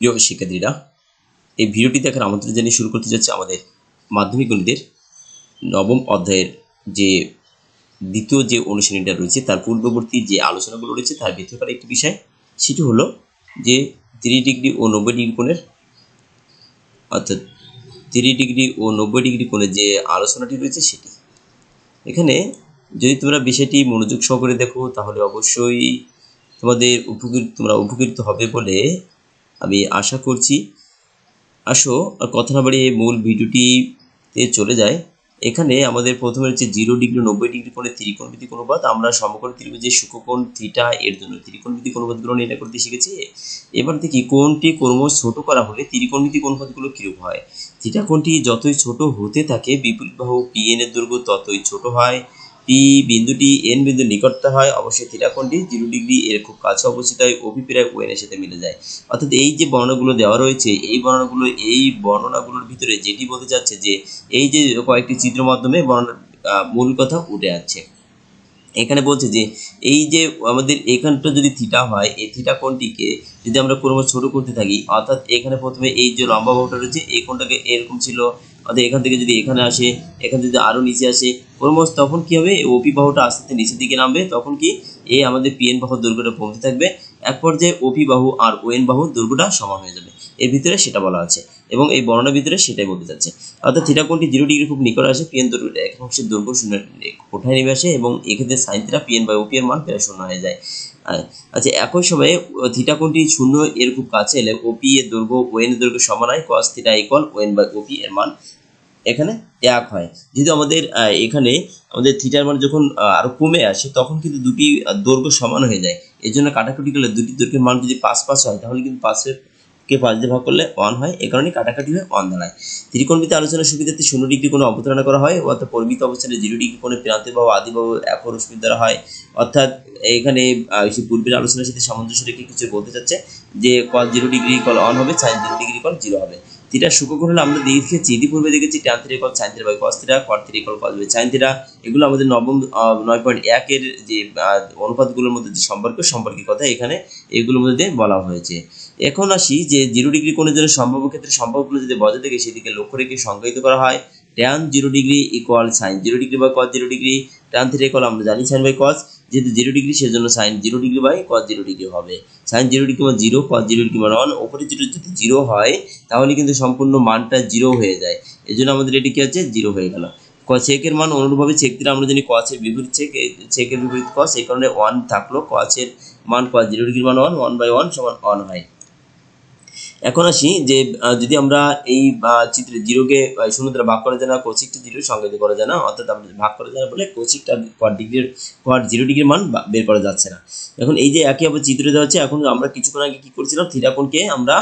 প্রিয় শিক্ষার্থীরা, এই ভিডিওটি দেখার আমন্ত্রণ জানিয়ে শুরু করতে যাচ্ছে আমাদের মাধ্যমিক গণিতের নবম অধ্যায়ের যে দ্বিতীয় যে অনুশীলনীটা রয়েছে, তার পূর্ববর্তী যে আলোচনাগুলো রয়েছে, তার ভিতরকার একটি বিষয়। সেটি হলো যে তিরিশ ডিগ্রি ও নব্বই ডিগ্রি কোণের, অর্থাৎ তিরিশ ডিগ্রি ও নব্বই ডিগ্রি কোণের যে আলোচনাটি রয়েছে সেটি। এখানে যদি তোমরা বিষয়টি মনোযোগ সহকারে দেখো, তাহলে অবশ্যই তোমাদের উপকৃত, তোমরা উপকৃত হবে বলে আমি আশা করছি। আসো কথা না বাড়িয়ে মূল ভিডিওটিতে চলে যায় এখানে আমাদের প্রথমে হচ্ছে জিরো ডিগ্রি, নব্বই ডিগ্রি কোণে ত্রিকোণমিতিক অনুপাত। আমরা সমকোণ ত্রিভুজের সুখকোণ থিটা এর জন্য ত্রিকোণমিতিক অনুপাতগুলো নির্ণয় করতে শিখেছি। এবার দেখি কোণটি ক্রমশ ছোট করা হলে ত্রিকোণমিতিক অনুপাতগুলো কীরূপ হয়? থিটা কোণটি যতই ছোট হতে থাকে, বিপরীত বাহু পি এন এর দৈর্ঘ্য ততই ছোট হয়। পি বিন্দুটি এন বিন্দুর নিকটতা হয়। অবশ্যই থিটাকোণটি জিরো ডিগ্রি এর খুব কাছে অবস্থিত হয়। অপি প্রায় ও এর সাথে মিলে যায়। অর্থাৎ এই যে বর্ণনাগুলো দেওয়া রয়েছে, এই বর্ণনাগুলো, এই বর্ণনাগুলোর ভিতরে যেটি বলতে চাচ্ছে যে, এই যে কয়েকটি চিত্র মাধ্যমে বর্ণনা মূল কথা উঠে আসছে। এখানে বলছে যে, এই যে আমাদের এখানটা যদি থিটা হয়, এই থিটা কোনটিকে যদি আমরা কোনো ছোটো করতে থাকি, অর্থাৎ এখানে প্রথমে এই যে লম্বা বাহুটা রয়েছে, এই কোনটাকে এরকম ছিল, অর্থাৎ এখান থেকে যদি এখানে আসে, এখান থেকে যদি আরও নিচে আসে, ক্রমশ তখন কি হবে? ওপি বাহুটা আস্তে আস্তে নিচের দিকে নামবে, তখন কি? এ আমাদের পিএন বাহুর দৈর্ঘ্যটা কমতে থাকবে। এক পর্যায়ে ওপি বাহু আর ওয়েন বাহু দৈর্ঘ্যটা সমান হয়ে যাবে। এর ভিতরে সেটা বলা আছে এবং এই বর্ণনার ভিতরে সেটাই বলতে চাচ্ছে। অর্থাৎ থিটা কোণটি জিরো ডিগ্রি খুব নিকট আসে পিএন দৈর্ঘ্য এক অংশের দৈর্ঘ্য শূন্য কোঠায় নেমে আসে এবং এক্ষেত্রে sine theta PN by OP এর মান প্রায় শূন্য হয়ে যায়। আচ্ছা একই সময়ে থিটা কোণটি শূন্য এর খুব কাছে এলে ওপি এর ওএন এর দৈর্ঘ্য সমান হয় cos theta equal ON by OP এর মান। এখানে এক হয়। যেহেতু আমাদের এখানে আমাদের থিটার মান যখন আহ, আরও কমে আসে তখন কিন্তু দুটি দৈর্ঘ্য সমান হয়ে যায়। এই জন্য কাটাকুটি করলে দুটি দৈর্ঘ্যের মান যদি পাঁচ পাঁচ হয় তাহলে কিন্তু পাঁচের কে পাঁচ দিয়ে ভাগ করলে ওয়ান হয়। এ কারণে কাটাকাটি হয়ে ওয়ান দাঁড়ায় ত্রিকোণমিতি আলোচনার সুবিধাতে শূন্য ডিগ্রি কোনো অবতারণা করা হয় অর্থাৎ পরিমিত অবস্থানে জিরো ডিগ্রি কোনো প্রান্তে বা আদি এক রশ্মির দ্বারা হয়। অর্থাৎ এখানে পূর্বের আলোচনার সাথে সামঞ্জস্য রেখে কিছু বলতে চাচ্ছে যে cos zero degree equal one হবে sine zero degree equal zero হবে। থিটা সুখকোণ হলে আমরা দেখেছি ইতিপূর্বে দেখেছি tan theta equal sine theta by cos theta cot theta cos by sine theta এগুলো আমাদের নবম নয় পয়েন্ট একের যে অনুপাতগুলোর মধ্যে যে সম্পর্ক, সম্পর্কের কথা এখানে এগুলোর মধ্যে বলা হয়েছে। এখন আসি যে জিরো ডিগ্রি কোণের জন্য সম্ভাব্য ক্ষেত্রে সম্পর্কগুলো যদি বজায় থাকে, সেদিকে লক্ষ্য রেখে সংজ্ঞায়িত করা হয়। Tan zero degree equal sine zero degree বা cos zero degree tan three equal আমরা জানি সাইন বাই কস যেহেতু জিরো ডিগ্রি সেজন্য sine zero degree by cos zero degree হবে। সাইন জিরো ডিগ্রি বা জিরো কস জিরো ডিগ্রি মানে one ওপরে zero যদি জিরো হয়, তাহলে কিন্তু সম্পূর্ণ মানটা জিরো হয়ে যায়। এই জন্য আমাদের এটি কি আছে জিরো হয়ে গেল। চেকের মান অনুরূপভাবে চেক দিলে আমরা জানি কসের বিপরীত চেক চেকের বিপরীত কস এই কারণে ওয়ান থাকল। কসের মান কস জিরো ডিগ্রি মান ওয়ান ওয়ান বাই ওয়ান সমান ওয়ান হয়। এখন আসি যে যদি আমরা এই চিত্রে জিরোকে শূন্য দ্বারা ভাগ করা যায় না কোচিকটা জিরো সংজ্ঞায়িত করা যায় না, অর্থাৎ আমরা ভাগ করা যায় না বলে কোচিকটা কোয়ার ডিগ্রির কোয়ার জিরো ডিগ্রির মান বের করা যাচ্ছে না। এখন এই যে একই আবার চিত্র দেওয়া হচ্ছে, এখন আমরা কিছুক্ষণ আগে কি করছিলাম থিটা কোণকে আমরা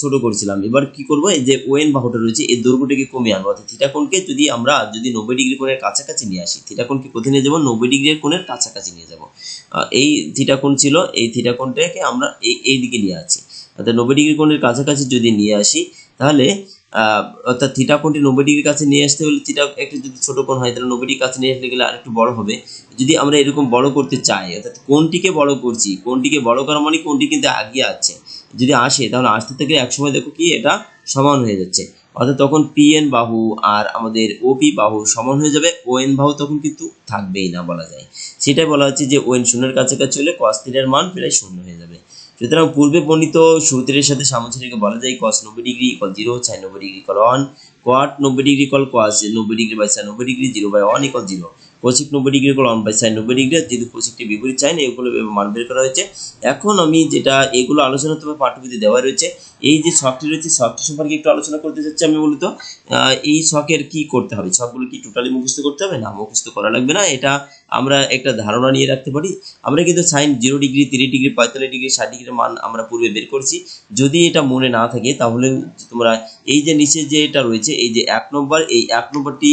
ছোট করছিলাম। এবার কি করব, এই যে ওএন বাহুটা রয়েছে এই দৈর্ঘ্যটাকে কমিয়ে আনব। অর্থাৎ থিটা কোণকে যদি আমরা, যদি নব্বই ডিগ্রি কোণের কাছাকাছি নিয়ে আসি থিটা কোণকে কোথায় নিয়ে যাব, নব্বই ডিগ্রির কোণের কাছাকাছি নিয়ে যাব। এই থিটা কোণ ছিল, এই থিটা কোণটাকে আমরা এই এই দিকে নিয়ে আসি অর্থাৎ নব্বই ডিগ্রি কোণের কাছাকাছি যদি নিয়ে আসি, তাহলে অর্থাৎ থিটা কোণটি নব্বই ডিগ্রির কাছে নিয়ে আসতে হলে থিটা একটু যদি ছোট কোণ হয়, তাহলে নব্বই ডিগ্রির কাছে নিয়ে আসতে গেলে আরেকটু বড় হবে। যদি আমরা এরকম বড় করতে চাই, অর্থাৎ কোনটিকে বড় করছি কোনটিকে বড় করা মানে কোনটি কিন্তু আগিয়ে আছে। যদি আসে, তাহলে আসতে থেকে একসময় দেখো কি, এটা সমান হয়ে যাচ্ছে। অর্থাৎ তখন পিএন বাহু আর আমাদের ওপি বাহু সমান হয়ে যাবে ওএন বাহু তখন কিন্তু থাকবেই না বলা যায়। সেটাই বলা হচ্ছে যে ওএন শূন্যের কাছাকাছি হলে কস থিটার মান প্রায় শূন্য হয়ে যাবে। সুতরাং পূর্বে বর্ণিত সূত্রের সাথে সামঞ্জস্যকে বলা যায় কস নব্বই ডিগ্রি ইকল জিরো সাইন নব্বই ডিগ্রি ইকল ওয়ান কোয়াট নব্বই ডিগ্রি ইকল কোয়াস নব্বই ডিগ্রি বাই সাইন নব্বই degree zero by one equal zero cosec নব্বই degree equal one by sine নব্বই ডিগ্রি, যেহেতু কোচিকটি বিপরীত চাই না এগুলো মান বের করা হয়েছে। এখন আমি যেটা, এগুলো আলোচনা তোমার পাঠ্যপুঁথি দেওয়া রয়েছে এই যে শখটি রয়েছে ছকটি সম্পর্কে একটু আলোচনা করতে চাচ্ছি আমি মূলত। এই শখের কি করতে হবে? শখগুলো কি টোটালি মুখস্থ করতে হবে? না, মুখস্থ করা লাগবে না। এটা আমরা একটা ধারণা নিয়ে রাখতে পারি। আমরা কিন্তু সাইন জিরো ডিগ্রি তিরিশ ডিগ্রি পঁয়তাল্লিশ ডিগ্রি ষাট ডিগ্রির মান আমরা পূর্বে বের করছি। যদি এটা মনে না থাকে, তাহলে তোমরা এই যে নিচে যে এটা রয়েছে, এই যে এক নম্বর, এই এক নম্বরটি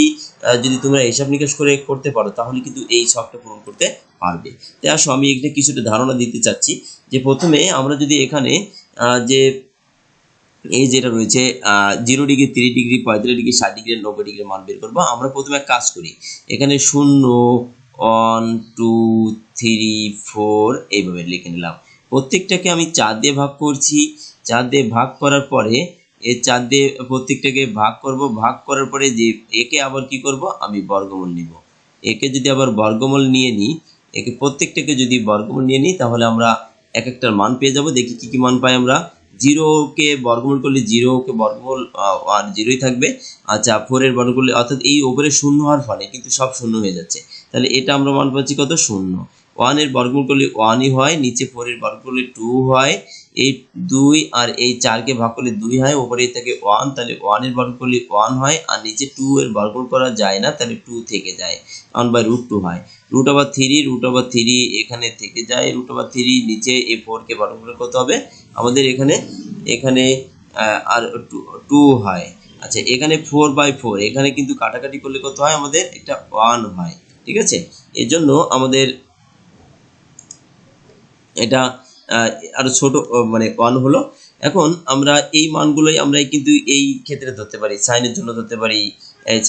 যদি তোমরা হিসাব নিকাশ করে করতে পারো, তাহলে কিন্তু এই শখটা পূরণ করতে পারবে। তাই আসো, আমি এখানে কিছুটা ধারণা দিতে চাচ্ছি। যে প্রথমে আমরা যদি এখানে যে এই যেটা রয়েছে জিরো ডিগ্রি তিরিশ ডিগ্রি পঁয়ত্রিশ ডিগ্রি ষাট ডিগ্রি নব্বই ডিগ্রি মান বের করব। আমরা প্রথমে কাজ করি, এখানে শূন্য ওয়ান টু থ্রি ফোর এইভাবে লিখে নিলাম। প্রত্যেকটাকে আমি চার দিয়ে ভাগ করছি। চার দিয়ে ভাগ করার পরে এই চার দিয়ে প্রত্যেকটাকে ভাগ করব। ভাগ করার পরে যে একে আবার কি করব? আমি বর্গমূল নিব। একে যদি আবার বর্গমূল নিয়ে নিই, একে প্রত্যেকটাকে যদি বর্গমূল নিয়ে নিই, তাহলে আমরা এক একটার মান পেয়ে যাব। দেখি কি কি মান পাই আমরা। জিরোকে বর্গমূল করলে জিরোকে বর্গমূল আর জিরোই থাকবে। আচ্ছা ফোরের বর্গমূল করলে অর্থাৎ এই ওপরে শূন্য হওয়ার ফলে কিন্তু সব শূন্য হয়ে যাচ্ছে। তাহলে এটা আমরা মান পাচ্ছি কত? শূন্য। ওয়ানের বর্গমূল করলে ওয়ানই হয়, নিচে ফোরের বর্গ করলে টু হয়, এই দুই আর এই চারকে ভাগ করলে দুই হয় ওপরে থেকে ওয়ান, তাহলে ওয়ানের বর্গ করলে ওয়ান হয়, আর নিচে টু এর বর্গমূল করা যায় না, তাহলে টু থেকে যায়। ওয়ান বাই রুট টু হয়। Root over three, root over three এখানে থেকে যায়, রুট ওভার থ্রি, নিচে এই ফোরকে বর্গমূল কত হবে? আমাদের এখানে এখানে আর টু হয়। আচ্ছা এখানে ফোর বাই ফোর এখানে কিন্তু কাটাকাটি করলে কত হয়? আমাদের এটা ওয়ান হয়, ঠিক আছে? এর জন্য আমাদের এটা আরও ছোট মানে ওয়ান হলো। এখন আমরা এই মানগুলোই আমরা কিন্তু এই ক্ষেত্রে ধরতে পারি। সাইনের জন্য ধরতে পারি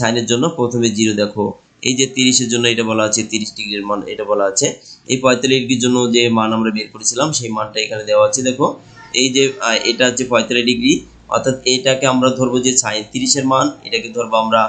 সাইনের জন্য প্রথমে জিরো দেখো। এই যে তিরিশের জন্য এটা বলা আছে, তিরিশ ডিগ্রির মান এটা বলা আছে। এই পঁয়তাল্লিশ ডিগ্রির জন্য যে মান আমরা বের করেছিলাম, সেই মানটা এখানে দেওয়া আছে। দেখো, এই যে এটা হচ্ছে পঁয়তাল্লিশ ডিগ্রি, অর্থাৎ এটাকে আমরা ধরবো যে সাইন তিরিশের মান, এটাকে ধরবো আমরা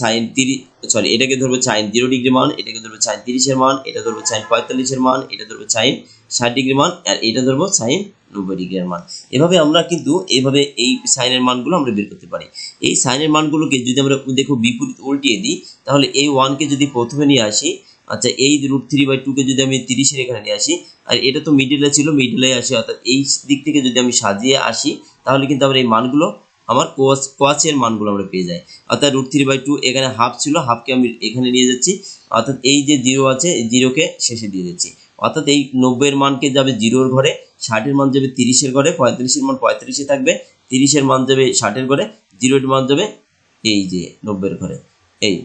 সাইন তিরিশ সরি এটাকে ধরবো সাইন জিরো ডিগ্রি মান, এটাকে ধরবো সাইন তিরিশের মান, এটা ধরবো সাইন পঁয়তাল্লিশের মান, এটা ধরবো সাইন ষাট ডিগ্রি মান, আর এটা ধরবো সাইন নব্বই ডিগ্রির মান। এভাবে আমরা কিন্তু এইভাবে এই সাইনের মানগুলো আমরা বের করতে পারি। এই সাইনের মানগুলোকে যদি আমরা দেখো বিপরীত উল্টিয়ে দিই, তাহলে এই ওয়ানকে যদি প্রথমে নিয়ে আসি আচ্ছা এই রুট থ্রি বাই টুকে যদি আমি তিরিশের এখানে নিয়ে আসি, আর এটা তো মিডিলে ছিল মিডিলে আসি, অর্থাৎ এই দিক থেকে যদি আমি সাজিয়ে আসি, তাহলে কিন্তু আমরা এই মানগুলো আমার কোয়াচ কোয়াচের মানগুলো আমরা পেয়ে যাই। অর্থাৎ রুট থ্রি বাই টু এখানে হাফ ছিল হাফকে আমি এখানে নিয়ে যাচ্ছি। অর্থাৎ এই যে জিরো আছে জিরোকে শেষে দিয়ে দিচ্ছি। অর্থাৎ এই নব্বইয়ের মানকে যাবে জিরোর ঘরে, ষাটের মান যাবে তিরিশের ঘরে পঁয়তাল্লিশের মান পঁয়তাল্লিশে থাকবে, তিরিশের মান যাবে ষাটের ঘরে জিরোর মান যাবে এই যে নব্বইয়ের ঘরে। এই,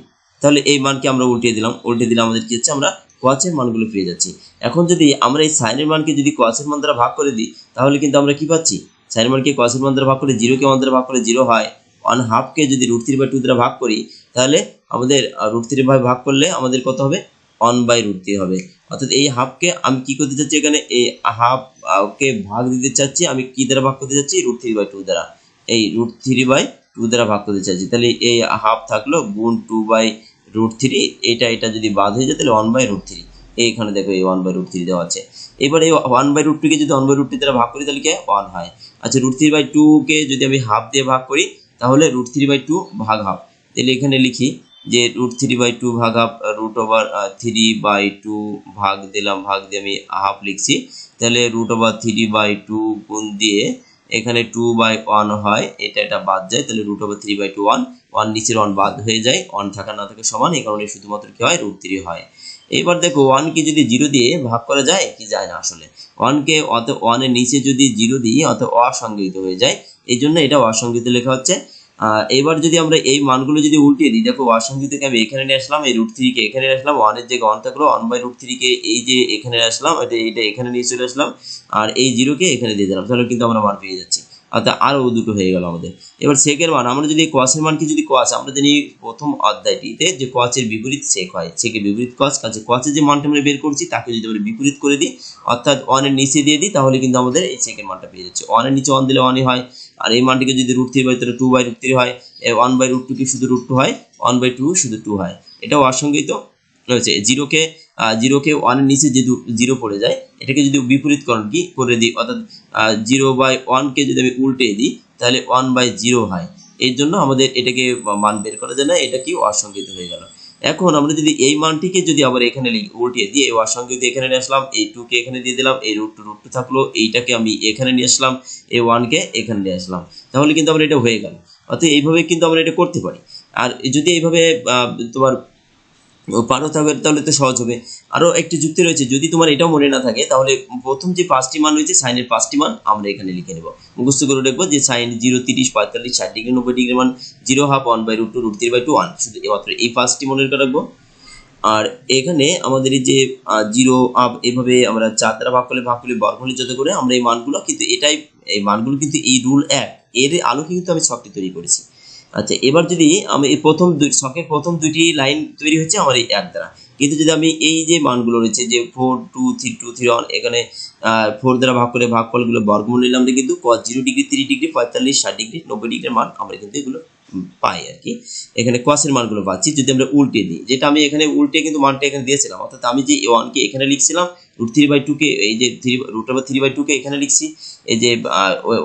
তাহলে এই মানকে আমরা উল্টিয়ে দিলাম। উল্টে দিলে আমাদের কি হচ্ছে? আমরা কোয়াচের মানগুলো পেয়ে যাচ্ছি। এখন যদি আমরা এই সাইনের মানকে যদি কোয়াচের মান দ্বারা ভাগ করে দিই, তাহলে কিন্তু আমরা কি পাচ্ছি? সাইনের মানকে কোয়াচের মান দ্বারা ভাগ করে জিরোকে মান দ্বারা ভাগ করে জিরো হয় ওয়ান হাফকে যদি রুট থ্রি বাই টু দ্বারা ভাগ করি, তাহলে আমাদের রুট থ্রি বাই ভাগ করলে আমাদের কত হবে? ওয়ান বাই রুট থ্রি হবে। অর্থাৎ এই হাফকে আমি কি করতে চাচ্ছি এখানে? এই হাফ কে ভাগ দিতে চাচ্ছি, আমি কি দ্বারা ভাগ করতে চাচ্ছি? রুট থ্রি বাই টু দ্বারা। এই রুট থ্রি বাই টু দ্বারা ভাগ করতে চাচ্ছি। তাহলে এই হাফ থাকল গুণ টু বাই রুট থ্রি এটা এটা যদি বাদ হয়ে যায়, তাহলে ওয়ান বাই রুট থ্রি এইখানে দেখো এই ওয়ান বাই রুট থ্রি দেওয়া আছে। এবার এই ওয়ান বাই রুট টুকে যদি ওয়ান বাই রুট থ্রি দ্বারা ভাগ করি, তাহলে কি ওয়ান হয়। আচ্ছা রুট থ্রি বাই টুকে যদি আমি হাফ দিয়ে ভাগ করি, তাহলে রুট থ্রি বাই টু ভাগ হাফ তাহলে এখানে লিখি যে রুট থ্রি বাই টু ভাগ half root over three by two ভাগ দিলাম, ভাগ দিয়ে আমি হাফ লিখছি। তাহলে root over three by two গুণ দিয়ে এখানে টু বাই ওয়ান হয়, এটা এটা বাদ যায়। তাহলে root over three by two one one নিচের ওয়ান বাদ হয়ে যায় ওয়ান থাকা না থাকা সমান। এই কারণে শুধুমাত্র কি হয়? রুট থ্রি হয়। এবার দেখো ওয়ানকে যদি জিরো দিয়ে ভাগ করা যায়, কি যায় না আসলে। ওয়ানকে অত ওয়ানের নিচে যদি জিরো দিই অত অসংগঠিত হয়ে যায়, এই জন্য এটা অসংগঠিত লেখা হচ্ছে। এবার যদি আমরা এই মানগুলো যদি উল্টিয়ে দিই, দেখো অসংগঠিতকে আমি এখানে নিয়ে আসলাম, এই রুট থ্রিকে এখানে নিয়ে আসলাম ওয়ানের যে ওয়ান থাকল ওয়ান বাই রুট থ্রিকে এই যে এখানে আসলাম, এটা এটা এখানে নিয়ে চলে আসলাম, আর এই জিরোকে এখানে দিয়ে দিলাম। তাহলে কিন্তু আমরা মান পেয়ে যাচ্ছি। অর্থাৎ আরও দুটো হয়ে গেল আমাদের। এবার সেকের মান, আমরা যদি কোয়াসের মানকে যদি কোয়াস আমরা জানি প্রথম অধ্যায়টিতে যে কোয়াচের বিপরীত সেক হয় সেকে বিপরীত কোয়াচ কাছে কোয়াচের যে মানটা আমরা বের করছি, তাকে যদি আমরা বিপরীত করে দিই, অর্থাৎ ওয়ানের নিচে দিয়ে দিই, তাহলে কিন্তু আমাদের এই সেকের মানটা পেয়ে যাচ্ছে। ওয়ানের নিচে ওয়ান দিলে ওয়ানই হয়, আর এই মানটিকে যদি রুট থ্রি বাই তাহলে টু বাই রুট থ্রি হয় ওয়ান বাই রুট টু কি শুধু রুট টু হয় ওয়ান বাই টু শুধু টু হয়। এটাও অসংগঠিত রয়েছে। জিরোকে জিরোকে ওয়ানের নিচে যে জিরো পড়ে যায়, এটাকে যদি বিপরীতকরণ কি? করে দিই, অর্থাৎ জিরো বাই ওয়ানকে যদি আমি উল্টে দিই, তাহলে ওয়ান বাই জিরো হয়। এর জন্য আমাদের এটাকে মান বের করা যায় না, এটা কি অসংগঠিত হয়ে গেল। এখন আমরা যদি এই মানটিকে যদি আবার এখানে উল্টিয়ে দিয়ে এই অসংগঠিত এখানে নিয়ে আসলাম, এই টুকে এখানে দিয়ে দিলাম, এই রুট টু রুট টু থাকল, এইটাকে আমি এখানে নিয়ে আসলাম, এই ওয়ানকে এখানে নিয়ে আসলাম। তাহলে কিন্তু আমরা এটা হয়ে গেল। অর্থাৎ এইভাবে কিন্তু আমরা এটা করতে পারি। আর যদি এইভাবে তোমার পারো তাহলে তো সহজ হবে। আরও একটি যুক্তি রয়েছে, যদি তোমার এটাও মনে না থাকে, তাহলে প্রথম যে পাঁচটি মান রয়েছে, সাইনের পাঁচটি মান আমরা এখানে লিখে নেব। মুখস্থ করে রাখব যে সাইন জিরো তিরিশ, পঁয়তাল্লিশ, ষাট ডিগ্রি, নব্বই ডিগ্রি মান zero half, one by root two, root three by two, one. শুধু মাত্র এই পাঁচটি মনে রাখব। আর এখানে আমাদের এই যে জিরো, আপ, এভাবে আমরা চার ভাগ করলে ভাগ করলে বর্গমূলের যত করে আমরা এই মানগুলো, কিন্তু এটাই, এই মানগুলো কিন্তু এই রুল এক। এর আলোকে কিন্তু আমি ছকটি তৈরি করেছি। আচ্ছা এবার যদি আমি এই প্রথম দুই ছকের প্রথম দুইটি লাইন তৈরি হচ্ছে আমার এই এক দ্বারা। কিন্তু যদি আমি এই যে মানগুলো রয়েছে, যে four two three two three one এখানে ফোর দ্বারা ভাগ করে ভাগফলগুলো বর্গমূল নিলাম আমরা কিন্তু cos zero degree three degree পঁয়তাল্লিশ, ষাট ডিগ্রি নব্বই ডিগ্রির মান আমরা কিন্তু এগুলো পাই আর কি। এখানে কসের মানগুলো পাচ্ছি, যদি আমরা উল্টে দিই, যেটা আমি এখানে উল্টে কিন্তু মানটা এখানে দিয়েছিলাম, অর্থাৎ আমি যে ওয়ানকে এখানে লিখছিলাম রুট থ্রি বাই টুকে এই যে three root over three by টুকে এখানে লিখছি, এই যে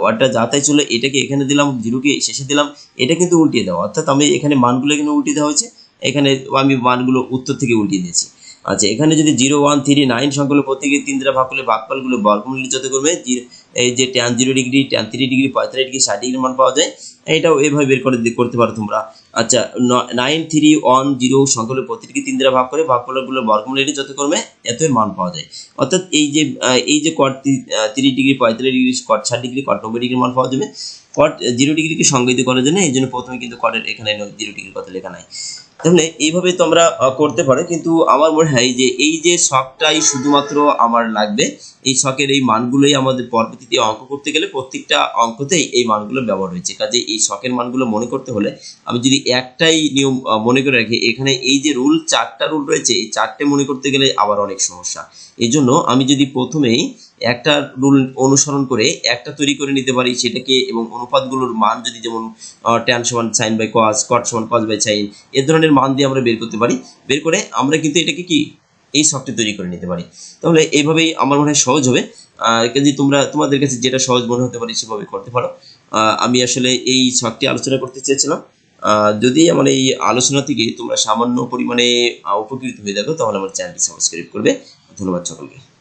ওয়ার্ডটা যাতাই ছিল এটাকে এখানে দিলাম জিরোকে শেষে দিলাম, এটা কিন্তু উল্টিয়ে দেওয়া, অর্থাৎ আমি এখানে মানগুলো এখানে উল্টিয়ে দেওয়া হয়েছে এখানে আমি মানগুলো উত্তর থেকে উল্টিয়ে দিয়েছি। আচ্ছা এখানে যদি জিরো ওয়ান থ্রি নাইন সংখ্যাগুলো প্রত্যেকে তিন দ্বারা ভাগ করলে ভাগফলগুলো বর্গমূল যত করবে। এই যে tan zero degree tan three degree পঁয়তাল্লিশ ডিগ্রি ষাট ডিগ্রি মান পাওয়া যায়। এটাও এভাবে বের করে করতে পারো তোমরা। আচ্ছা নাইন থ্রি ওয়ান জিরো সংখ্যাগুলো প্রতিটিকে তিন দ্বারা ভাগ করে ভাগফলগুলো বর্গমূল এটি যত করবে, এতই মান পাওয়া যায়। অর্থাৎ এই যে এই যে কট তিরিশ ডিগ্রি পঁয়তাল্লিশ ডিগ্রি কট ষাট ডিগ্রি কট নব্বই ডিগ্রি মান পাওয়া যাবে। কট জিরো ডিগ্রিকে সংজ্ঞায়িত করার জন্য, এই জন্য প্রথমে কিন্তু কটের এখানে জিরো ডিগ্রির কথা লেখা নাই। তাহলে এইভাবে তোমরা করতে পারো, কিন্তু আমার মনে হয় যে এই যে শখটাই শুধুমাত্র আমার লাগবে, এই শখের এই মানগুলোই আমাদের পরবর্তীতে অঙ্ক করতে গেলে প্রত্যেকটা অঙ্কতেই এই মানগুলো ব্যবহার হয়েছে কাজে এই শখের মানগুলো মনে করতে হলে আমি যদি একটাই নিয়ম মনে করে রাখি, এখানে এই যে রুল, চারটা রুল রয়েছে, এই চারটে মনে করতে গেলে আবার অনেক সমস্যা। এই আমি যদি প্রথমেই একটা রুল অনুসরণ করে একটা তৈরি করে নিতে পারি সেটাকে এবং অনুপাতগুলোর মান যদি যেমন ট্যান সমান সাইন বাই কস কট সমান কস বাই সাইন এ ধরনের মান দিয়ে আমরা বের করতে পারি। বের করে আমরা কিন্তু এটাকে কি? এই শখটি তৈরি করে নিতে পারি। তাহলে এইভাবেই আমার মনে হয় সহজ হবে। কাজে তোমরা, তোমাদের কাছে যেটা সহজ মনে হতে পারে সেভাবে করতে পারো। আমি আসলে এই শখটি আলোচনা করতে চেয়েছিলাম। যদি আমার এই আলোচনা থেকে তোমরা সামান্য পরিমাণে উপকৃত হয়ে থাকো, তাহলে আমার চ্যানেলটি সাবস্ক্রাইব করবে। ধন্যবাদ সকলকে।